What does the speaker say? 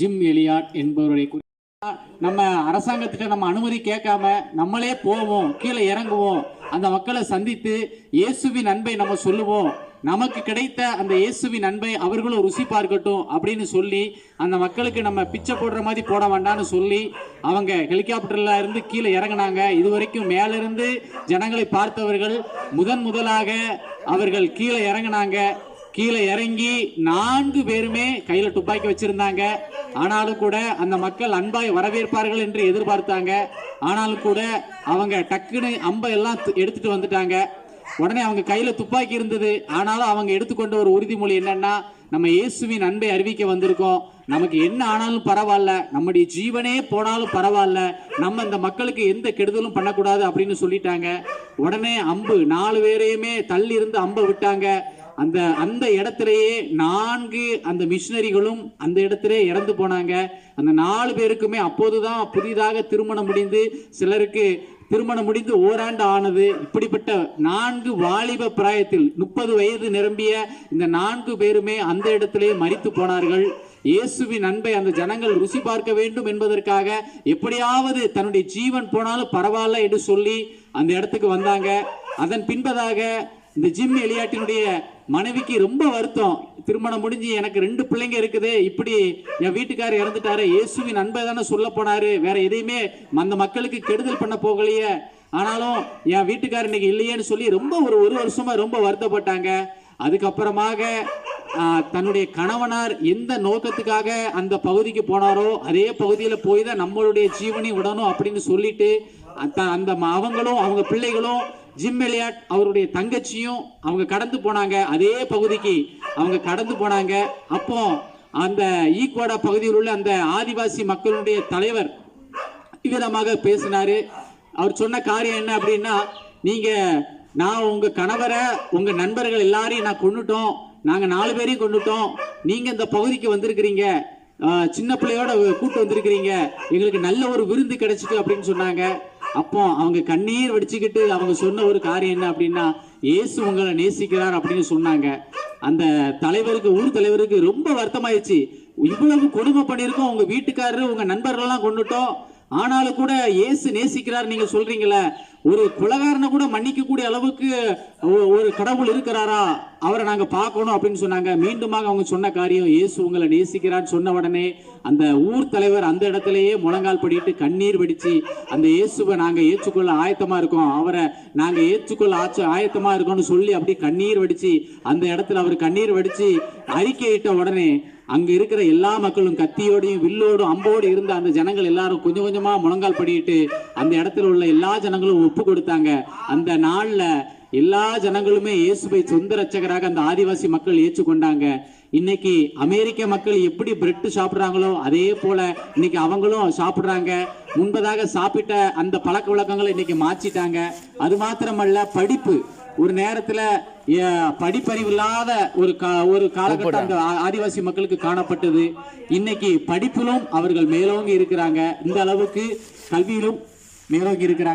Gym Elliott என்பவருடைய நம்ம அரசாங்கத்திட்ட நம்ம அனுமதி கேட்காம நம்மளே போவோம் கீழே இறங்குவோம். அந்த மக்களை சந்தித்து இயேசுவின் அன்பை நம்ம சொல்லுவோம். நமக்கு கிடைத்த அந்த இயேசுவின் அன்பை அவர்களும் ருசி பார்க்கட்டும் அப்படின்னு சொல்லி அந்த மக்களுக்கு நம்ம பிச்சை போடுற மாதிரி போட வேண்டாம்னு சொல்லி அவங்க ஹெலிகாப்டர்ல இருந்து கீழே இறங்குனாங்க. இதுவரைக்கும் மேலிருந்து ஜனங்களை பார்த்தவர்கள் முதன் முதலாக அவர்கள் கீழே இறங்குனாங்க. கீழே இறங்கி நான்கு பேருமே கையில் துப்பாக்கி வச்சிருந்தாங்க. ஆனாலும் கூட அந்த மக்கள் அன்பாய் வரவேற்பார்கள் என்று எதிர்பார்த்தாங்க. ஆனாலும் கூட அவங்க டக்குன்னு அம்பை எல்லாம் து- எடுத்துட்டு வந்துட்டாங்க. உடனே அவங்க கையில துப்பாக்கி இருந்தது. ஆனாலும் அவங்க எடுத்துக்கொண்ட ஒரு உறுதிமொழி என்னன்னா நம்ம இயேசுவின் அன்பை அறிவிக்க வந்திருக்கோம். நமக்கு என்ன ஆனாலும் பரவாயில்ல. நம்முடைய ஜீவனே போனாலும் பரவாயில்ல. நம்ம இந்த மக்களுக்கு எந்த கெடுதலும் பண்ணக்கூடாது அப்படின்னு சொல்லிட்டாங்க. உடனே அம்பு நாலு பேரையுமே தள்ளி இருந்து அம்பை விட்டாங்க. அந்த அந்த இடத்திலேயே நான்கு அந்த மிஷினரிகளும் அந்த இடத்திலே இறந்து போனாங்க. அந்த நாலு பேருக்குமே அப்போதுதான் புதிதாக திருமணம் முடிந்து சிலருக்கு திருமணம் முடிந்து ஓராண்டு ஆனது. இப்படிப்பட்ட நான்கு வாலிப பிராயத்தில் முப்பது வயது நிரம்பிய இந்த நான்கு பேருமே அந்த இடத்திலே மறித்து போனார்கள். இயேசுவின் அன்பை அந்த ஜனங்கள் ருசி பார்க்க வேண்டும் என்பதற்காக எப்படியாவது தன்னுடைய ஜீவன் போனாலும் பரவாயில்ல என்று சொல்லி அந்த இடத்துக்கு வந்தாங்க. அதன் பின்பதாக இந்த ஜிம் எலியாட்டினுடைய மனைவிக்கு ரொம்ப வருத்தம். திருமணம் முடிஞ்சு எனக்கு ரெண்டு பிள்ளைங்க இருக்குது. இப்படி என் வீட்டுக்காரர் இறந்துட்டாரு. இயேசுவின் அன்பை தானே சொல்ல போனாரு. வேற எதையுமே அந்த மக்களுக்கு கெடுதல் பண்ண போகலையே. ஆனாலும் என் வீட்டுக்காரர் இன்னைக்கு இல்லையேன்னு சொல்லி ரொம்ப ஒரு ஒரு வருஷமா ரொம்ப வருத்தப்பட்டாங்க. அதுக்கப்புறமாக தன்னுடைய கணவனார் எந்த நோக்கத்துக்காக அந்த பகுதிக்கு போனாரோ அதே பகுதியில் போய் தான் நம்மளுடைய ஜீவனை விடணும் அப்படின்னு சொல்லிட்டு அந்த அந்த அவங்களும் அவங்க பிள்ளைகளும் ஜிம் எலியாட் அவருடைய தங்கச்சியும் அவங்க கடந்து போனாங்க. அதே பகுதிக்கு அவங்க கடந்து போனாங்க. அப்போ அந்த ஈக்வாடா பகுதியில் உள்ள அந்த ஆதிவாசி மக்களுடைய தலைவர் விதமாக பேசினாரு. அவர் சொன்ன காரியம் என்ன அப்படின்னா நீங்க நான் உங்க கணவரை உங்க நண்பர்கள் எல்லாரையும் நான் கொண்டுட்டோம் நாங்க நாலு பேரையும் கொண்டுட்டோம் நீங்க இந்த பகுதிக்கு வந்திருக்கிறீங்க. சின்ன பிள்ளையோட கூட்டு வந்திருக்கிறீங்க. எங்களுக்கு நல்ல ஒரு விருந்து கிடைச்சிட்டு அப்படின்னு சொன்னாங்க. அப்போ அவங்க கண்ணீர் வடிச்சுக்கிட்டு அவங்க சொன்ன ஒரு காரியம் என்ன அப்படின்னா இயேசு உங்களை நேசிக்கிறார் அப்படின்னு சொன்னாங்க. அந்த தலைவருக்கு ஊர் தலைவருக்கு ரொம்ப வருத்தமாயிடுச்சு இவ்வளவு கொடுமை பண்ணியிருக்கோம் உங்க வீட்டுக்காரரு உங்க நண்பர்கள்லாம் கொண்டுட்டோம். ஆனாலும் கூட இயேசு நேசிக்கிறார் நீங்க சொல்றீங்களே. ஒரு குலகாரனை கூட மன்னிக்கக்கூடிய அளவுக்கு ஒரு கடவுள் இருக்கிறாரா? அவரை நாங்கள் பார்க்கணும் அப்படின்னு சொன்னாங்க. மீண்டுமாக அவங்க சொன்ன காரியம் இயேசு உங்களை நேசிக்கிறான்னு சொன்ன உடனே அந்த ஊர் தலைவர் அந்த இடத்துலயே முழங்கால் படிட்டு கண்ணீர் வடித்து அந்த இயேசுவை நாங்கள் ஏற்றுக்கொள்ள ஆயத்தமா இருக்கோம். அவரை நாங்கள் ஏற்றுக்கொள்ள ஆச்சு ஆயத்தமா இருக்கோம்னு சொல்லி அப்படி கண்ணீர் வடிச்சு அந்த இடத்துல அவர் கண்ணீர் வடிச்சு அறிக்கையிட்ட உடனே அங்க இருக்கிற எல்லா மக்களும் கத்தியோடையும் வில்லோடும் அம்போடு இருந்த அந்த ஜனங்கள் எல்லாரும் கொஞ்சம் கொஞ்சமா முழங்கால் படிட்டு அந்த இடத்துல உள்ள எல்லா ஜனங்களும் ஒப்பு கொடுத்தாங்க. அந்த நாள்ல எல்லா ஜனங்களுமே இயேசுவை சொந்த ரட்சகராக அந்த ஆதிவாசி மக்கள் ஏற்றுக்கொண்டாங்க. இன்னைக்கு அமெரிக்க மக்கள் எப்படி பிரெட் சாப்பிட்றாங்களோ அதே போல இன்னைக்கு அவங்களும் சாப்பிட்றாங்க. முன்பதாக சாப்பிட்ட அந்த பழக்க வழக்கங்களை இன்னைக்கு மாற்றிட்டாங்க. அது மாத்திரமல்ல படிப்பு. ஒரு நேரத்துல படிப்பறிவு இல்லாத ஒரு கா- ஒரு காலகட்டம் அந்த ஆதிவாசி மக்களுக்கு காணப்பட்டது. இன்னைக்கு படிப்பிலும் அவர்கள் மேலோங்கி இருக்கிறாங்க. இந்த அளவுக்கு கல்வியிலும் மேலோங்கி இருக்கிறாங்க.